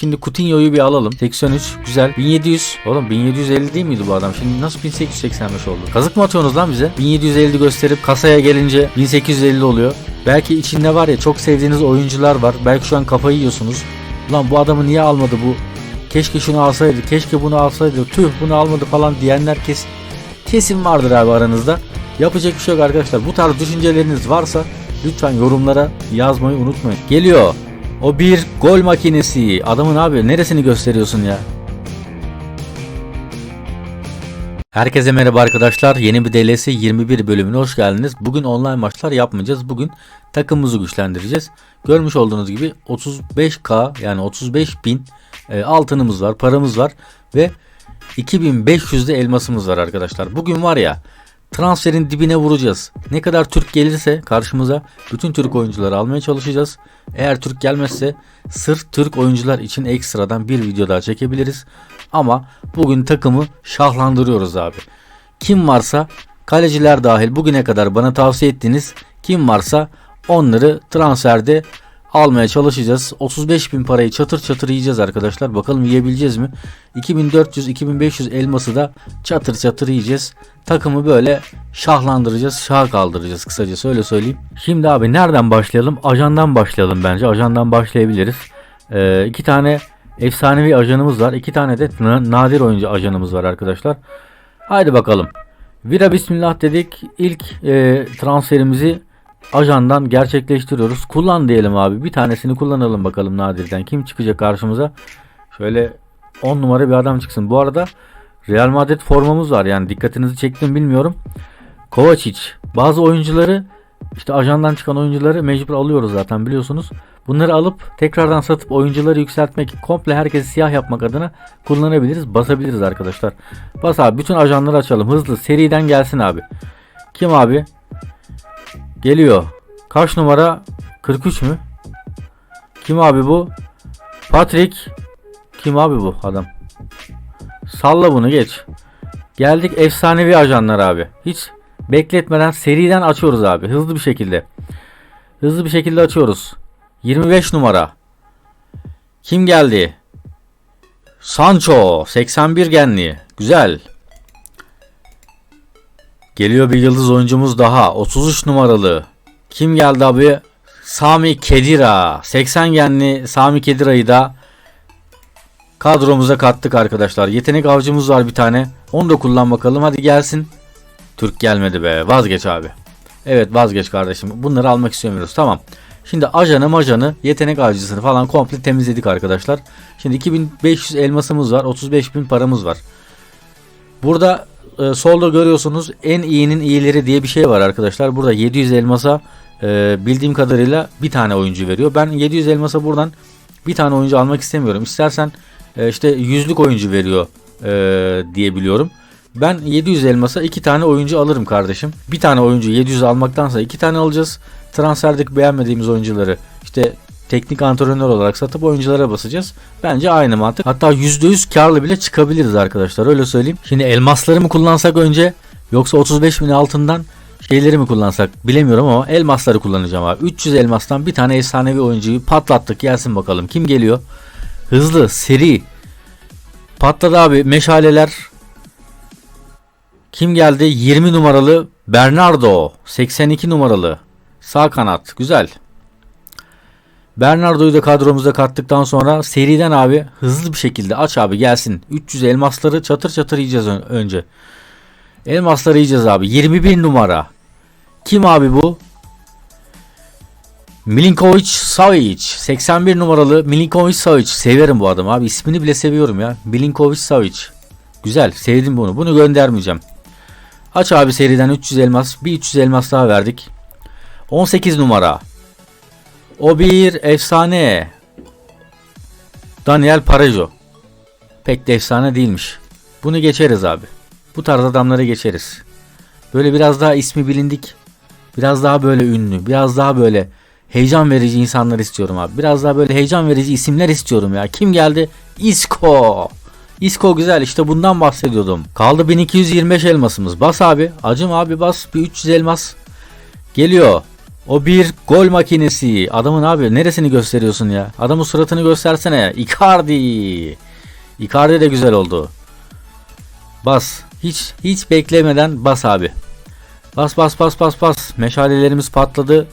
Şimdi Coutinho'yu bir alalım. 83 güzel. 1700. Oğlum 1750 değil miydi bu adam? Şimdi nasıl 1885 oldu? Kazık mı atıyorsunuz lan bize? 1750 gösterip kasaya gelince 1850 oluyor. Belki içinde var ya çok sevdiğiniz oyuncular var. Belki şu an kafayı yiyorsunuz. Lan bu adamı niye almadı bu? Keşke şunu alsaydı. Keşke bunu alsaydı. Tüh bunu almadı falan diyenler kesin. Kesin vardır abi aranızda. Yapacak bir şey yok arkadaşlar. Bu tarz düşünceleriniz varsa lütfen yorumlara yazmayı unutmayın. Geliyor. O bir gol makinesi. Adamın abi neresini gösteriyorsun ya? Herkese merhaba arkadaşlar. Yeni bir DLS 21 bölümüne hoş geldiniz. Bugün online maçlar yapmayacağız. Bugün takımımızı güçlendireceğiz. Görmüş olduğunuz gibi 35k yani 35 bin e, altınımız var, paramız var ve 2500 de elmasımız var arkadaşlar. Bugün var ya transferin dibine vuracağız. Ne kadar Türk gelirse karşımıza bütün Türk oyuncuları almaya çalışacağız. Eğer Türk gelmezse sırf Türk oyuncular için ekstradan bir video daha çekebiliriz. Ama bugün takımı şahlandırıyoruz abi. Kim varsa kaleciler dahil bugüne kadar bana tavsiye ettiğiniz kim varsa onları transferde almaya çalışacağız. 35 bin parayı çatır çatır yiyeceğiz arkadaşlar. Bakalım yiyebileceğiz mi? 2400-2500 elması da çatır çatır yiyeceğiz. Takımı böyle şahlandıracağız, şah kaldıracağız kısacası öyle söyleyeyim. Şimdi abi nereden başlayalım? Ajandan başlayalım bence. Ajandan başlayabiliriz. Ee, iki tane efsanevi ajanımız var. iki tane de na- nadir oyuncu ajanımız var arkadaşlar. Haydi bakalım. Vira bismillah dedik. İlk e, transferimizi ajandan gerçekleştiriyoruz. Kullan diyelim abi. Bir tanesini kullanalım bakalım nadirden. Kim çıkacak karşımıza? Şöyle 10 numara bir adam çıksın. Bu arada Real Madrid formamız var. Yani dikkatinizi çektim bilmiyorum. Kovacic. Bazı oyuncuları işte ajandan çıkan oyuncuları mecbur alıyoruz zaten biliyorsunuz. Bunları alıp tekrardan satıp oyuncuları yükseltmek, komple herkesi siyah yapmak adına kullanabiliriz, basabiliriz arkadaşlar. Bas abi bütün ajanları açalım. Hızlı seriden gelsin abi. Kim abi? Geliyor. Kaç numara? 43 mü? Kim abi bu? Patrick. Kim abi bu adam? Salla bunu geç. Geldik efsanevi ajanlar abi. Hiç bekletmeden seriden açıyoruz abi. Hızlı bir şekilde. Hızlı bir şekilde açıyoruz. 25 numara. Kim geldi? Sancho 81 genli. Güzel. Geliyor bir yıldız oyuncumuz daha. 33 numaralı. Kim geldi abi? Sami Kedira. 80 genli Sami Kedira'yı da kadromuza kattık arkadaşlar. Yetenek avcımız var bir tane. Onu da kullan bakalım. Hadi gelsin. Türk gelmedi be. Vazgeç abi. Evet vazgeç kardeşim. Bunları almak istemiyoruz. Tamam. Şimdi ajanı majanı yetenek avcısını falan komple temizledik arkadaşlar. Şimdi 2500 elmasımız var. 35.000 paramız var. Burada e, solda görüyorsunuz en iyinin iyileri diye bir şey var arkadaşlar. Burada 700 elmasa e, bildiğim kadarıyla bir tane oyuncu veriyor. Ben 700 elmasa buradan bir tane oyuncu almak istemiyorum. İstersen e, işte yüzlük oyuncu veriyor e, diye biliyorum. Ben 700 elmasa iki tane oyuncu alırım kardeşim. Bir tane oyuncu 700 almaktansa iki tane alacağız. Transferdeki beğenmediğimiz oyuncuları işte teknik antrenör olarak satıp oyunculara basacağız. Bence aynı mantık. Hatta %100 karlı bile çıkabiliriz arkadaşlar öyle söyleyeyim. Şimdi elmasları mı kullansak önce yoksa 35 bin altından şeyleri mi kullansak bilemiyorum ama elmasları kullanacağım abi. 300 elmastan bir tane efsanevi oyuncuyu patlattık gelsin bakalım. Kim geliyor? Hızlı, seri. Patladı abi meşaleler. Kim geldi? 20 numaralı Bernardo. 82 numaralı. Sağ kanat. Güzel. Bernardo'yu da kadromuza kattıktan sonra seriden abi hızlı bir şekilde aç abi gelsin. 300 elmasları çatır çatır yiyeceğiz ön- önce. Elmasları yiyeceğiz abi. 21 numara. Kim abi bu? Milinkovic Savic. 81 numaralı Milinkovic Savic. Severim bu adamı abi. İsmini bile seviyorum ya. Milinkovic Savic. Güzel. Sevdim bunu. Bunu göndermeyeceğim. Aç abi seriden 300 elmas. Bir 300 elmas daha verdik. 18 numara. O bir efsane. Daniel Parejo. Pek de efsane değilmiş. Bunu geçeriz abi. Bu tarz adamları geçeriz. Böyle biraz daha ismi bilindik. Biraz daha böyle ünlü. Biraz daha böyle heyecan verici insanlar istiyorum abi. Biraz daha böyle heyecan verici isimler istiyorum ya. Kim geldi? Isco. Isco güzel işte bundan bahsediyordum. Kaldı 1225 elmasımız. Bas abi. Acım abi bas. Bir 300 elmas. Geliyor. O bir gol makinesi. Adamın abi neresini gösteriyorsun ya? Adamın suratını göstersene. Icardi. Icardi de güzel oldu. Bas. Hiç hiç beklemeden bas abi. Bas bas bas bas bas. Meşalelerimiz patladı.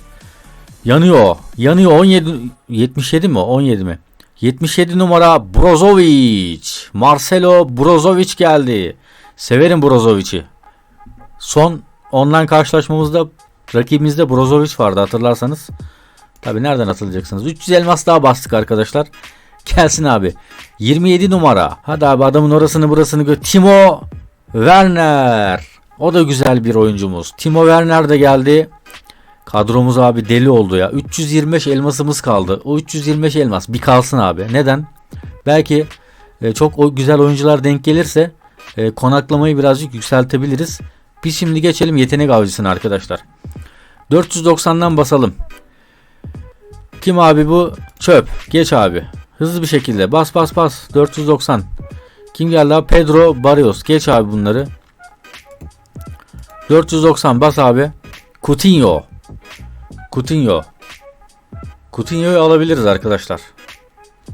Yanıyor. Yanıyor. 17 77 mi? 17 mi? 77 numara Brozovic. Marcelo Brozovic geldi. Severim Brozovic'i. Son online karşılaşmamızda rakibimizde Brozovic vardı hatırlarsanız. Tabi nereden hatırlayacaksınız? 300 elmas daha bastık arkadaşlar. Gelsin abi. 27 numara. Hadi abi adamın orasını burasını gö. Timo Werner. O da güzel bir oyuncumuz. Timo Werner de geldi. Kadromuz abi deli oldu ya. 325 elmasımız kaldı. O 325 elmas bir kalsın abi. Neden? Belki e, çok o güzel oyuncular denk gelirse e, konaklamayı birazcık yükseltebiliriz. Biz şimdi geçelim yetenek avcısına arkadaşlar. 490'dan basalım. Kim abi bu? Çöp. Geç abi. Hızlı bir şekilde. Bas bas bas. 490. Kim geldi abi? Pedro Barrios. Geç abi bunları. 490 bas abi. Coutinho. Coutinho. Coutinho'yu alabiliriz arkadaşlar.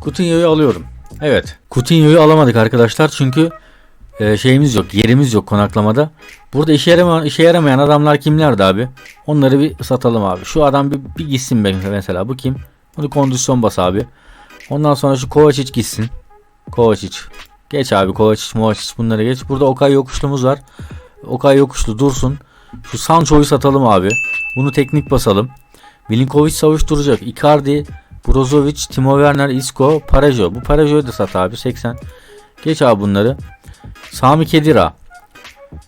Coutinho'yu alıyorum. Evet. Coutinho'yu alamadık arkadaşlar çünkü e, şeyimiz yok, yerimiz yok konaklamada. Burada işe yaramayan, işe yaramayan adamlar kimlerdi abi? Onları bir satalım abi. Şu adam bir, bir gitsin mesela. Bu kim? Bunu kondisyon bas abi. Ondan sonra şu Kovacic gitsin. Kovacic. Geç abi Kovacic, Movacic bunları geç. Burada Okay Yokuşlu'muz var. Okay Yokuşlu dursun. Şu Sancho'yu satalım abi. Bunu teknik basalım. Milinkovic savuşturacak. Icardi, Brozovic, Timo Werner, Isco, Parejo. Bu Parejo'yu da sat abi 80. Geç abi bunları. Sami Kedira.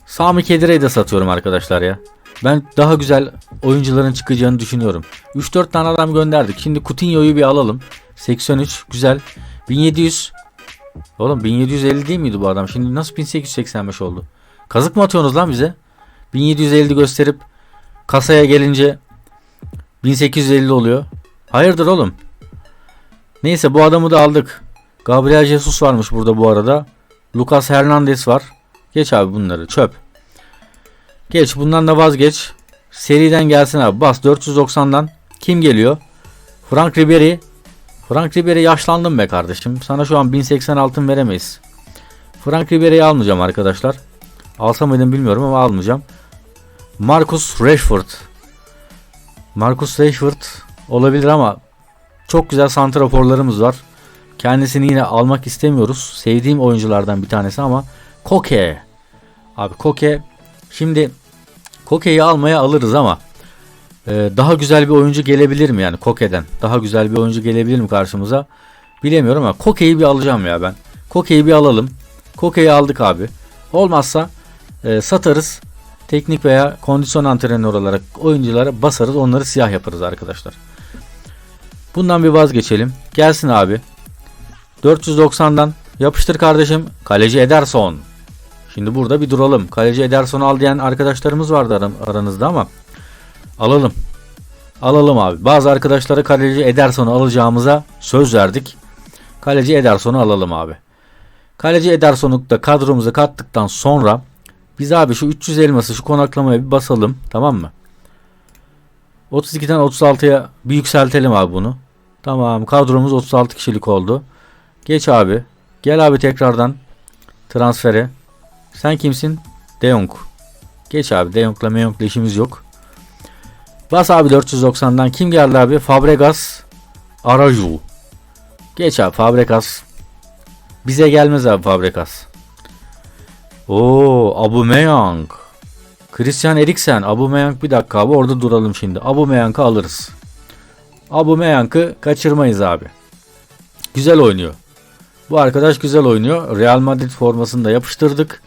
Sami Kedira'yı da satıyorum arkadaşlar ya. Ben daha güzel oyuncuların çıkacağını düşünüyorum. 3-4 tane adam gönderdik. Şimdi Coutinho'yu bir alalım. 83 güzel. 1700 Oğlum 1750 değil miydi bu adam? Şimdi nasıl 1885 oldu? Kazık mı atıyorsunuz lan bize? 1750 gösterip kasaya gelince 1850 oluyor. Hayırdır oğlum? Neyse bu adamı da aldık. Gabriel Jesus varmış burada bu arada. Lucas Hernandez var. Geç abi bunları çöp. Geç bundan da vazgeç. Seriden gelsin abi. Bas 490'dan. Kim geliyor? Frank Ribery. Frank Ribery yaşlandım be kardeşim. Sana şu an 1080 altın veremeyiz. Frank Ribery'i almayacağım arkadaşlar. Alsam mıydım bilmiyorum ama almayacağım. Marcus Rashford. Marcus Rashford olabilir ama çok güzel santraforlarımız var. Kendisini yine almak istemiyoruz. Sevdiğim oyunculardan bir tanesi ama Koke. Abi Koke şimdi Koke'yi almaya alırız ama e, daha güzel bir oyuncu gelebilir mi yani Koke'den? Daha güzel bir oyuncu gelebilir mi karşımıza? Bilemiyorum ama Koke'yi bir alacağım ya ben. Koke'yi bir alalım. Koke'yi aldık abi. Olmazsa e, satarız. Teknik veya kondisyon antrenör olarak oyunculara basarız. Onları siyah yaparız arkadaşlar. Bundan bir vazgeçelim. Gelsin abi. 490'dan yapıştır kardeşim. Kaleci Ederson. Şimdi burada bir duralım. Kaleci Ederson al diyen arkadaşlarımız vardı aran- aranızda ama alalım. Alalım abi. Bazı arkadaşlara kaleci Ederson'u alacağımıza söz verdik. Kaleci Ederson'u alalım abi. Kaleci Ederson'u da kadromuza kattıktan sonra biz abi şu 300 elması şu konaklamaya bir basalım. Tamam mı? 32'den 36'ya bir yükseltelim abi bunu. Tamam kadromuz 36 kişilik oldu. Geç abi. Gel abi tekrardan transfere. Sen kimsin? De Jong. Geç abi. De Jong'la Meyong'la işimiz yok. Bas abi 490'dan. Kim geldi abi? Fabregas. Araju. Geç abi Fabregas. Bize gelmez abi Fabregas. Oo Aubameyang. Christian Eriksen. Aubameyang bir dakika abi orada duralım şimdi. Aubameyang'ı alırız. Aubameyang'ı kaçırmayız abi. Güzel oynuyor. Bu arkadaş güzel oynuyor. Real Madrid formasını da yapıştırdık.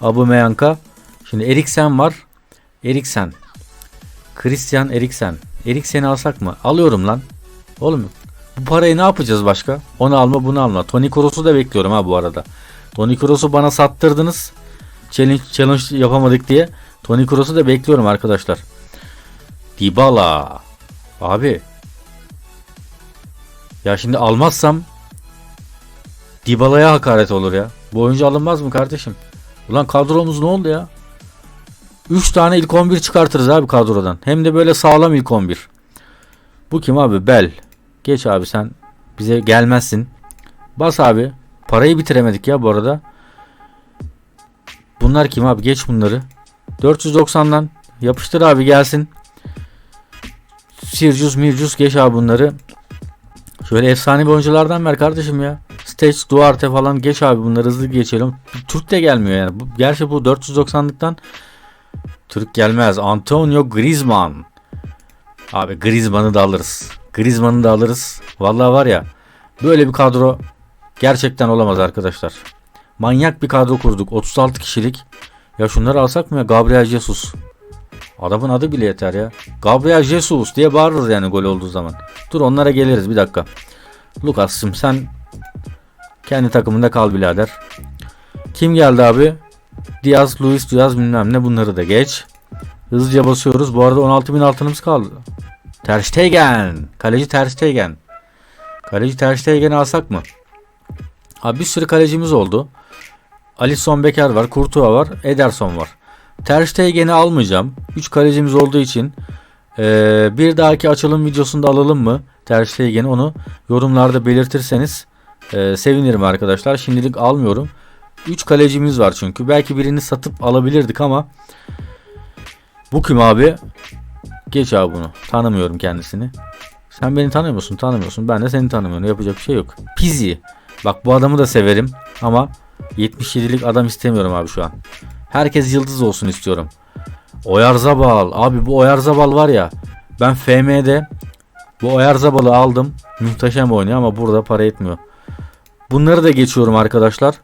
Aubameyang'a. Şimdi Eriksen var. Eriksen. Christian Eriksen. Eriksen'i alsak mı? Alıyorum lan. Oğlum bu parayı ne yapacağız başka? Onu alma bunu alma. Toni Kroos'u da bekliyorum ha bu arada. Toni Kroos'u bana sattırdınız. Challenge, challenge yapamadık diye. Toni Kroos'u da bekliyorum arkadaşlar. Dybala. Abi. Ya şimdi almazsam Dybala'ya hakaret olur ya. Bu oyuncu alınmaz mı kardeşim? Ulan kadromuz ne oldu ya? 3 tane ilk 11 çıkartırız abi kadrodan. Hem de böyle sağlam ilk 11. Bu kim abi? Bel. Geç abi sen bize gelmezsin. Bas abi. Parayı bitiremedik ya bu arada. Bunlar kim abi? Geç bunları. 490'dan yapıştır abi gelsin. Sircus Mircus geç abi bunları. Şöyle efsane bir oyunculardan ver kardeşim ya. Stage, Duarte falan geç abi bunları hızlı geçelim. Türk de gelmiyor yani. Bu, gerçi bu 490'lıktan Türk gelmez. Antonio Griezmann. Abi Griezmann'ı da alırız. Griezmann'ı da alırız. Vallahi var ya böyle bir kadro gerçekten olamaz arkadaşlar. Manyak bir kadro kurduk. 36 kişilik. Ya şunları alsak mı ya? Gabriel Jesus. Adamın adı bile yeter ya. Gabriel Jesus diye bağırırız yani gol olduğu zaman. Dur onlara geliriz bir dakika. Lucas'cığım sen kendi takımında kal birader. Kim geldi abi? Diaz, Luis Diaz bilmem ne bunları da geç. Hızlıca basıyoruz. Bu arada 16.000 altınımız kaldı. Ter Stegen. Kaleci Ter Stegen. Kaleci Ter Stegen'i alsak mı? Abi bir sürü kalecimiz oldu. Alisson Becker var, Courtois var, Ederson var. Ter Stegen'i almayacağım. 3 kalecimiz olduğu için ee, bir dahaki açılım videosunda alalım mı? Ter Stegen'i onu yorumlarda belirtirseniz ee, sevinirim arkadaşlar. Şimdilik almıyorum. 3 kalecimiz var çünkü. Belki birini satıp alabilirdik ama bu kim abi? Geç abi bunu. Tanımıyorum kendisini. Sen beni tanıyor musun? Tanımıyorsun. Ben de seni tanımıyorum. Yapacak bir şey yok. Pizzi. Bak bu adamı da severim ama 77'lik adam istemiyorum abi şu an. Herkes yıldız olsun istiyorum. Oyarzabal. Abi bu Oyarzabal var ya. Ben FM'de bu Oyarzabal'ı aldım. Muhteşem oynuyor ama burada para etmiyor. Bunları da geçiyorum arkadaşlar.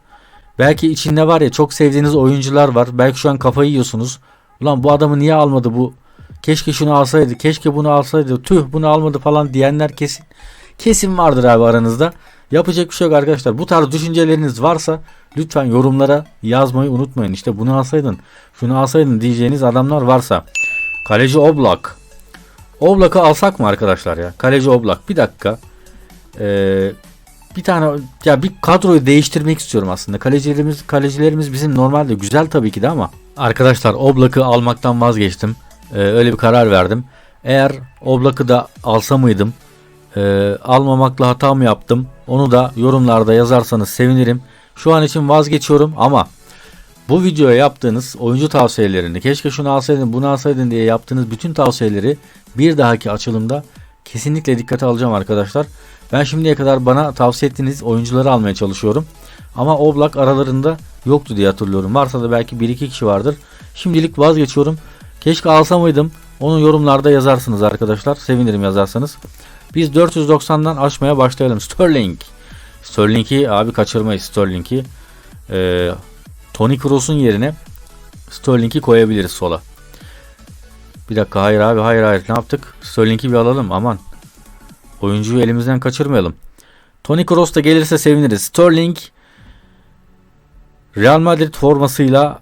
Belki içinde var ya çok sevdiğiniz oyuncular var. Belki şu an kafayı yiyorsunuz. Ulan bu adamı niye almadı bu? Keşke şunu alsaydı. Keşke bunu alsaydı. Tüh bunu almadı falan diyenler kesin. Kesin vardır abi aranızda. Yapacak bir şey yok arkadaşlar. Bu tarz düşünceleriniz varsa lütfen yorumlara yazmayı unutmayın. İşte bunu alsaydın, şunu alsaydın diyeceğiniz adamlar varsa. Kaleci Oblak. Oblak'ı alsak mı arkadaşlar ya? Kaleci Oblak. Bir dakika. Ee, bir tane ya bir kadroyu değiştirmek istiyorum aslında. Kalecilerimiz kalecilerimiz bizim normalde güzel tabii ki de ama arkadaşlar Oblak'ı almaktan vazgeçtim. Ee, öyle bir karar verdim. Eğer Oblak'ı da alsa mıydım? Ee, almamakla hata mı yaptım? Onu da yorumlarda yazarsanız sevinirim. Şu an için vazgeçiyorum ama bu videoya yaptığınız oyuncu tavsiyelerini keşke şunu alsaydın bunu alsaydın diye yaptığınız bütün tavsiyeleri bir dahaki açılımda kesinlikle dikkate alacağım arkadaşlar. Ben şimdiye kadar bana tavsiye ettiğiniz oyuncuları almaya çalışıyorum. Ama Oblak aralarında yoktu diye hatırlıyorum. Varsa da belki 1-2 kişi vardır. Şimdilik vazgeçiyorum. Keşke alsa mıydım? Onu yorumlarda yazarsınız arkadaşlar. Sevinirim yazarsanız. Biz 490'dan aşmaya başlayalım. Sterling. Sterling'i abi kaçırmayız Sterling'i. Ee, Toni Kroos'un yerine Sterling'i koyabiliriz sola. Bir dakika hayır abi hayır hayır ne yaptık? Sterling'i bir alalım aman. Oyuncuyu elimizden kaçırmayalım. Toni Kroos da gelirse seviniriz. Sterling Real Madrid formasıyla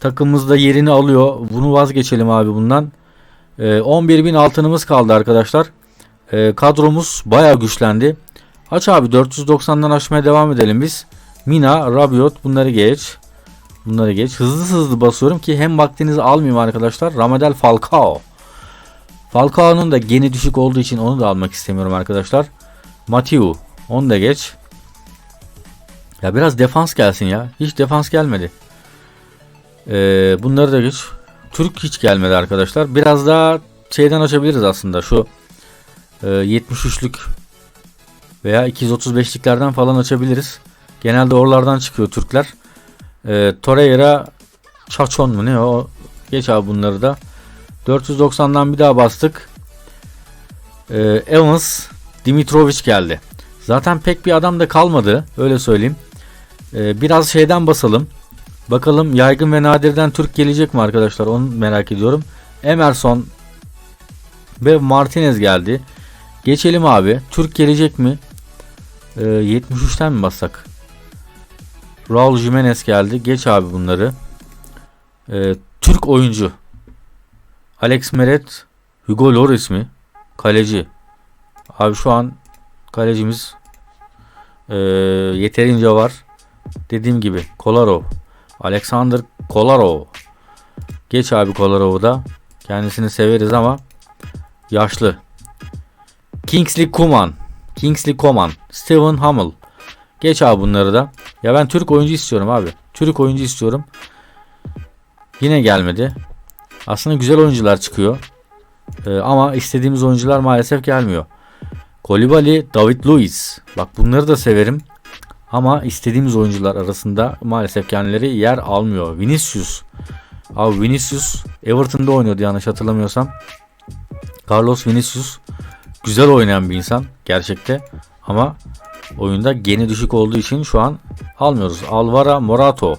takımımızda yerini alıyor. Bunu vazgeçelim abi bundan. Ee, 11.000 altınımız kaldı arkadaşlar. Ee, kadromuz baya güçlendi. Aç abi 490'dan aşmaya devam edelim biz. Mina, Rabiot bunları geç. Bunları geç. Hızlı hızlı basıyorum ki hem vaktinizi almayayım arkadaşlar. Ramadel Falcao. Falcao'nun da geni düşük olduğu için onu da almak istemiyorum arkadaşlar. Matiu. Onu da geç. Ya biraz defans gelsin ya. Hiç defans gelmedi. Ee, bunları da geç. Türk hiç gelmedi arkadaşlar. Biraz daha şeyden açabiliriz aslında. Şu e, 73'lük veya 235'liklerden falan açabiliriz. Genelde oralardan çıkıyor Türkler. E, Torreira Çaçon mu ne o? Geç abi bunları da. 490'dan bir daha bastık. E, Evans Dimitrovic geldi. Zaten pek bir adam da kalmadı. Öyle söyleyeyim. E, biraz şeyden basalım. Bakalım yaygın ve nadirden Türk gelecek mi arkadaşlar? Onu merak ediyorum. Emerson ve Martinez geldi. Geçelim abi. Türk gelecek mi? Ee, 73'ten mi bassak? Raul Jimenez geldi. Geç abi bunları. Ee, Türk oyuncu. Alex Meret. Hugo Loris mi? Kaleci. Abi şu an kalecimiz e, yeterince var. Dediğim gibi Kolarov. Alexander Kolarov. Geç abi Kolarov'da. Kendisini severiz ama yaşlı. Kingsley Coman. Kingsley Coman. Steven Hummel. Geç abi bunları da. Ya ben Türk oyuncu istiyorum abi. Türk oyuncu istiyorum. Yine gelmedi. Aslında güzel oyuncular çıkıyor. Ee, ama istediğimiz oyuncular maalesef gelmiyor. Kolibali, David Luiz. Bak bunları da severim. Ama istediğimiz oyuncular arasında maalesef kendileri yer almıyor. Vinicius. Abi Vinicius Everton'da oynuyordu yanlış hatırlamıyorsam. Carlos Vinicius güzel oynayan bir insan gerçekte. Ama oyunda geni düşük olduğu için şu an almıyoruz. Alvaro Morato.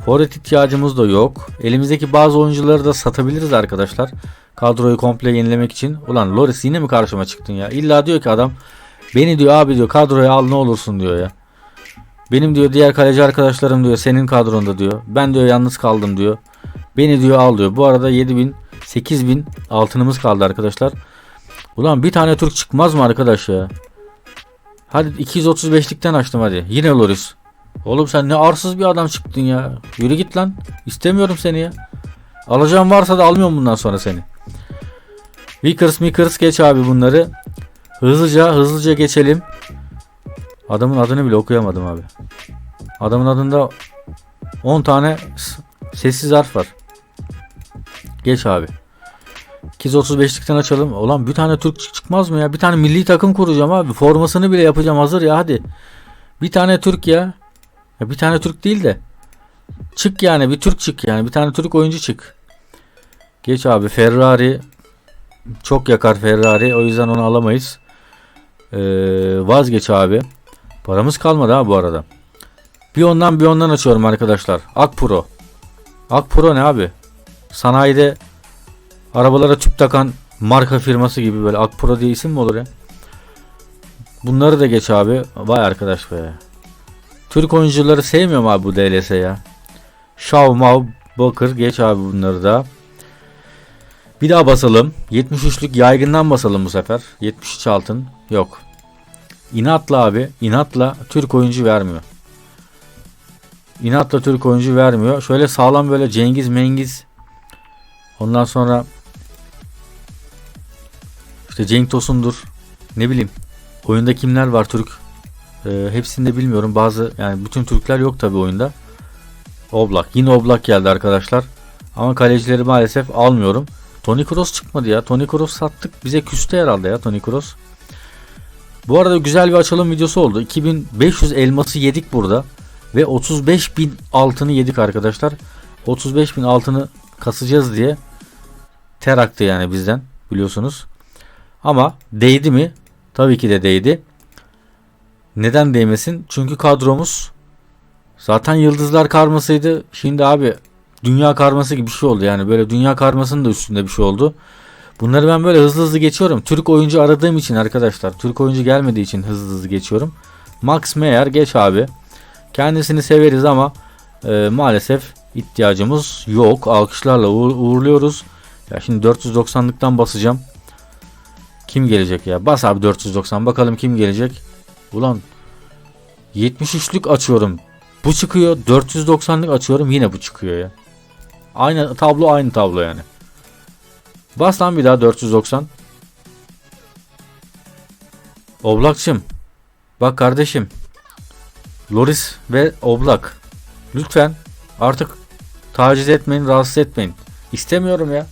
Forvet ihtiyacımız da yok. Elimizdeki bazı oyuncuları da satabiliriz arkadaşlar. Kadroyu komple yenilemek için. Ulan Loris yine mi karşıma çıktın ya? İlla diyor ki adam beni diyor abi diyor kadroya al ne olursun diyor ya. Benim diyor diğer kaleci arkadaşlarım diyor senin kadronda diyor. Ben diyor yalnız kaldım diyor. Beni diyor al diyor. Bu arada 7000 8000 altınımız kaldı arkadaşlar. Ulan bir tane Türk çıkmaz mı arkadaş ya? Hadi 235'likten açtım hadi. Yine Loris. Oğlum sen ne arsız bir adam çıktın ya. Yürü git lan. İstemiyorum seni ya. Alacağım varsa da almıyorum bundan sonra seni. Vickers Mickers geç abi bunları. Hızlıca hızlıca geçelim. Adamın adını bile okuyamadım abi. Adamın adında 10 tane sessiz harf var. Geç abi. 235'likten açalım. Ulan bir tane Türk çık- çıkmaz mı ya? Bir tane milli takım kuracağım abi. Formasını bile yapacağım hazır ya hadi. Bir tane Türk ya. Ya bir tane Türk değil de. Çık yani bir Türk çık yani. Bir tane Türk oyuncu çık. Geç abi Ferrari. Çok yakar Ferrari. O yüzden onu alamayız. Ee, vazgeç abi. Paramız kalmadı ha bu arada. Bir ondan bir ondan açıyorum arkadaşlar. Akpro. Akpro ne abi? Sanayide arabalara tüp takan marka firması gibi böyle Akpro diye isim mi olur ya? Bunları da geç abi. Vay arkadaş be. Türk oyuncuları sevmiyorum abi bu DLS ya. Shaw Mav Bakır geç abi bunları da. Bir daha basalım. 73'lük yaygından basalım bu sefer. 73 altın. Yok. İnatla abi. inatla Türk oyuncu vermiyor. İnatla Türk oyuncu vermiyor. Şöyle sağlam böyle Cengiz Mengiz. Ondan sonra işte Cenk Tosun'dur. Ne bileyim. Oyunda kimler var Türk? Ee, hepsini de bilmiyorum. Bazı yani bütün Türkler yok tabi oyunda. Oblak. Yine Oblak geldi arkadaşlar. Ama kalecileri maalesef almıyorum. Toni Kroos çıkmadı ya. Toni Kroos sattık. Bize küstü herhalde ya Toni Kroos. Bu arada güzel bir açılım videosu oldu. 2500 elması yedik burada. Ve 35.000 altını yedik arkadaşlar. 35.000 altını kasacağız diye ter aktı yani bizden biliyorsunuz. Ama değdi mi? Tabii ki de değdi. Neden değmesin? Çünkü kadromuz zaten yıldızlar karmasıydı. Şimdi abi dünya karması gibi bir şey oldu. Yani böyle dünya karmasının da üstünde bir şey oldu. Bunları ben böyle hızlı hızlı geçiyorum. Türk oyuncu aradığım için arkadaşlar. Türk oyuncu gelmediği için hızlı hızlı geçiyorum. Max Meyer geç abi. Kendisini severiz ama e, maalesef ihtiyacımız yok. Alkışlarla uğur- uğurluyoruz. Ya şimdi 490'lıktan basacağım. Kim gelecek ya? Bas abi 490 bakalım kim gelecek. Ulan 73'lük açıyorum. Bu çıkıyor. 490'lık açıyorum yine bu çıkıyor ya. Aynı tablo aynı tablo yani. Bas lan bir daha 490. Oblakçım. Bak kardeşim. Loris ve Oblak. Lütfen artık taciz etmeyin, rahatsız etmeyin. İstemiyorum ya.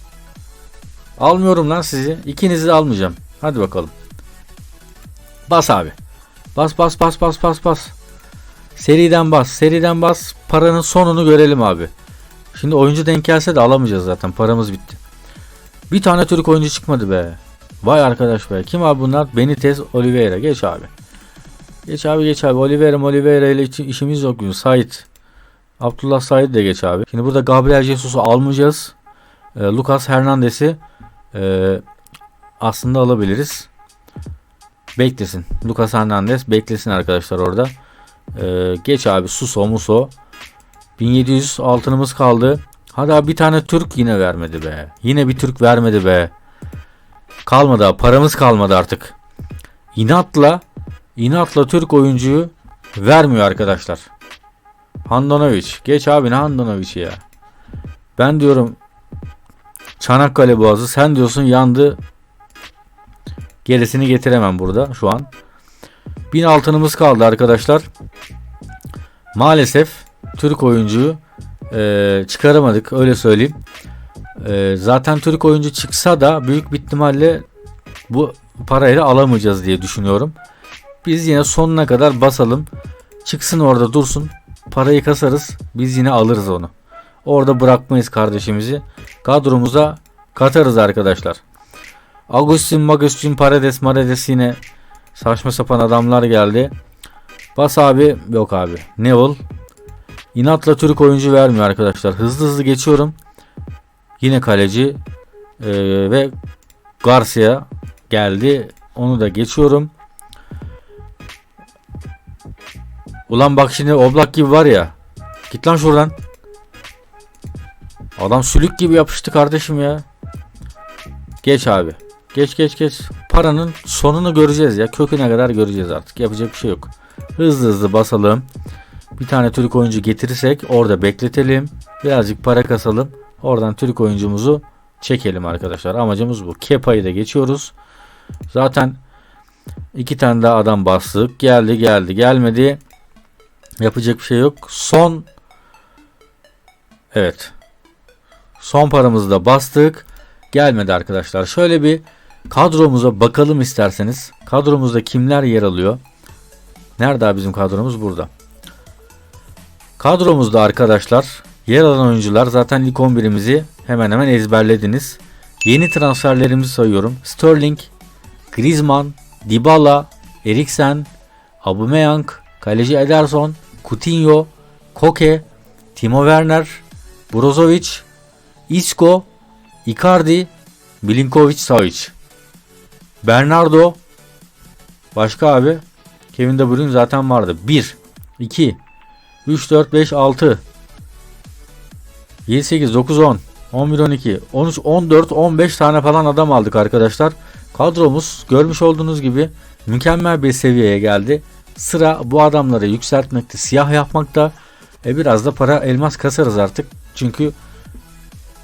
Almıyorum lan sizi. İkinizi de almayacağım. Hadi bakalım. Bas abi. Bas bas bas bas bas bas. Seriden bas. Seriden bas. Paranın sonunu görelim abi. Şimdi oyuncu denk gelse de alamayacağız zaten. Paramız bitti. Bir tane Türk oyuncu çıkmadı be. Vay arkadaş be. Kim abi bunlar? Benitez, Oliveira. Geç abi. Geç abi geç abi. Oliveira, Oliveira ile işimiz yok. Bizim. Sait. Abdullah Said de geç abi. Şimdi burada Gabriel Jesus'u almayacağız. Ee, Lucas Hernandez'i e, aslında alabiliriz. Beklesin. Lucas Hernandez beklesin arkadaşlar orada. Ee, geç abi. Suso, Muso. 1700 altınımız kaldı. Hadi bir tane Türk yine vermedi be. Yine bir Türk vermedi be. Kalmadı. Paramız kalmadı artık. İnatla inatla Türk oyuncuyu vermiyor arkadaşlar. Handanovic. Geç abi ne Handanovic'i ya. Ben diyorum Çanakkale Boğazı sen diyorsun yandı. Gerisini getiremem burada şu an. 1000 altınımız kaldı arkadaşlar. Maalesef Türk oyuncuyu e, çıkaramadık öyle söyleyeyim. E, zaten Türk oyuncu çıksa da büyük bir ihtimalle bu parayla alamayacağız diye düşünüyorum. Biz yine sonuna kadar basalım. Çıksın orada dursun. Parayı kasarız. Biz yine alırız onu. Orada bırakmayız kardeşimizi. Kadromuza katarız arkadaşlar. Agustin, Magustin, Paredes, Maredes yine saçma sapan adamlar geldi. Bas abi. Yok abi. Neville. İnatla Türk oyuncu vermiyor arkadaşlar. Hızlı hızlı geçiyorum. Yine kaleci. Ee, ve Garcia geldi. Onu da geçiyorum. Ulan bak şimdi oblak gibi var ya. Git lan şuradan. Adam sülük gibi yapıştı kardeşim ya. Geç abi. Geç geç geç. Paranın sonunu göreceğiz ya. Köküne kadar göreceğiz artık. Yapacak bir şey yok. Hızlı hızlı basalım. Bir tane Türk oyuncu getirirsek orada bekletelim. Birazcık para kasalım. Oradan Türk oyuncumuzu çekelim arkadaşlar. Amacımız bu. Kepa'yı da geçiyoruz. Zaten iki tane daha adam bastık. Geldi geldi gelmedi. Yapacak bir şey yok. Son Evet. Son paramızı da bastık. Gelmedi arkadaşlar. Şöyle bir kadromuza bakalım isterseniz. Kadromuzda kimler yer alıyor? Nerede bizim kadromuz? Burada. Kadromuzda arkadaşlar yer alan oyuncular zaten ilk 11'imizi hemen hemen ezberlediniz. Yeni transferlerimizi sayıyorum. Sterling, Griezmann, Dybala, Eriksen, Aubameyang, kaleci Ederson, Coutinho, Koke, Timo Werner, Brozovic, Isco, Icardi, Milinkovic Savic. Bernardo. Başka abi. Kevin De Bruyne zaten vardı. 1, 2, 3, 4, 5, 6, 7, 8, 9, 10, 11, 12, 13, 14, 15 tane falan adam aldık arkadaşlar. Kadromuz görmüş olduğunuz gibi mükemmel bir seviyeye geldi. Sıra bu adamları yükseltmekte, siyah yapmakta. E biraz da para elmas kasarız artık. Çünkü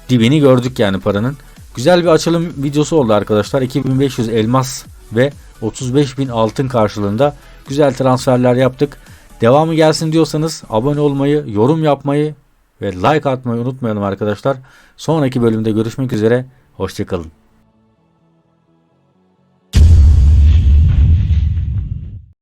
dibini gördük yani paranın. Güzel bir açılım videosu oldu arkadaşlar. 2500 elmas ve 35.000 altın karşılığında güzel transferler yaptık. Devamı gelsin diyorsanız abone olmayı, yorum yapmayı ve like atmayı unutmayalım arkadaşlar. Sonraki bölümde görüşmek üzere. Hoşçakalın.